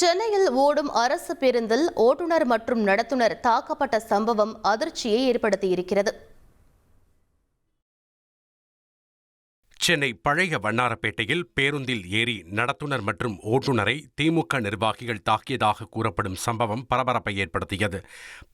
சென்னையில் ஓடும் அரசு பேருந்தில் ஓட்டுநர் மற்றும் நடத்துனர் தாக்கப்பட்ட சம்பவம் அதிர்ச்சியை ஏற்படுத்தியிருக்கிறது. சென்னை பழைய வண்ணாரப்பேட்டையில் பேருந்தில் ஏறி நடத்துனர் மற்றும் ஓட்டுநரை திமுக நிர்வாகிகள் தாக்கியதாக கூறப்படும் சம்பவம் பரபரப்பை ஏற்படுத்தியது.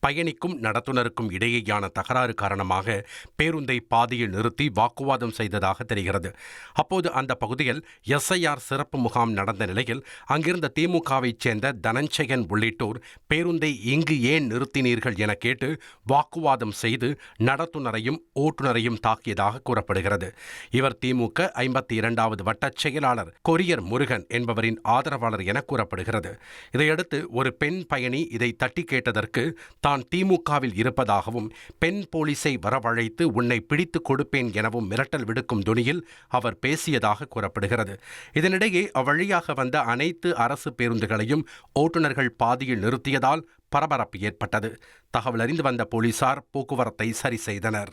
பயணிக்கும் நடத்துனருக்கும் இடையேயான தகராறு காரணமாக பேருந்தை பாதியில் நிறுத்தி வாக்குவாதம் செய்ததாக தெரிகிறது. அப்போது அந்த பகுதியில் எஸ்ஐஆர் சிறப்பு முகாம் நடந்த நிலையில் அங்கிருந்த திமுகவைச் சேர்ந்த தனஞ்சயன் உள்ளிட்டோர் பேருந்தை இங்கு ஏன் நிறுத்தினீர்கள் என கேட்டு வாக்குவாதம் செய்து நடத்துனரையும் ஓட்டுநரையும் தாக்கியதாக கூறப்படுகிறது. இவர் திமுக ஐம்பத்தி இரண்டாவது வட்டச் செயலாளர் கொரியர் முருகன் என்பவரின் ஆதரவாளர் என கூறப்படுகிறது. இதையடுத்து ஒரு பெண் பயணி இதை தட்டி கேட்டதற்கு தான் திமுகவில் இருப்பதாகவும் பெண் போலீஸை வரவழைத்து உன்னை பிடித்து கொடுப்பேன் எனவும் மிரட்டல் விடுக்கும் துணியில் அவர் பேசியதாக கூறப்படுகிறது. இதனிடையே அவ்வழியாக வந்த அனைத்து அரசு பேருந்துகளையும் ஓட்டுநர்கள் பாதியில் நிறுத்தியதால் பரபரப்பு ஏற்பட்டது. தகவல் அறிந்து வந்த போலீசார் போக்குவரத்தை சரி செய்தனர்.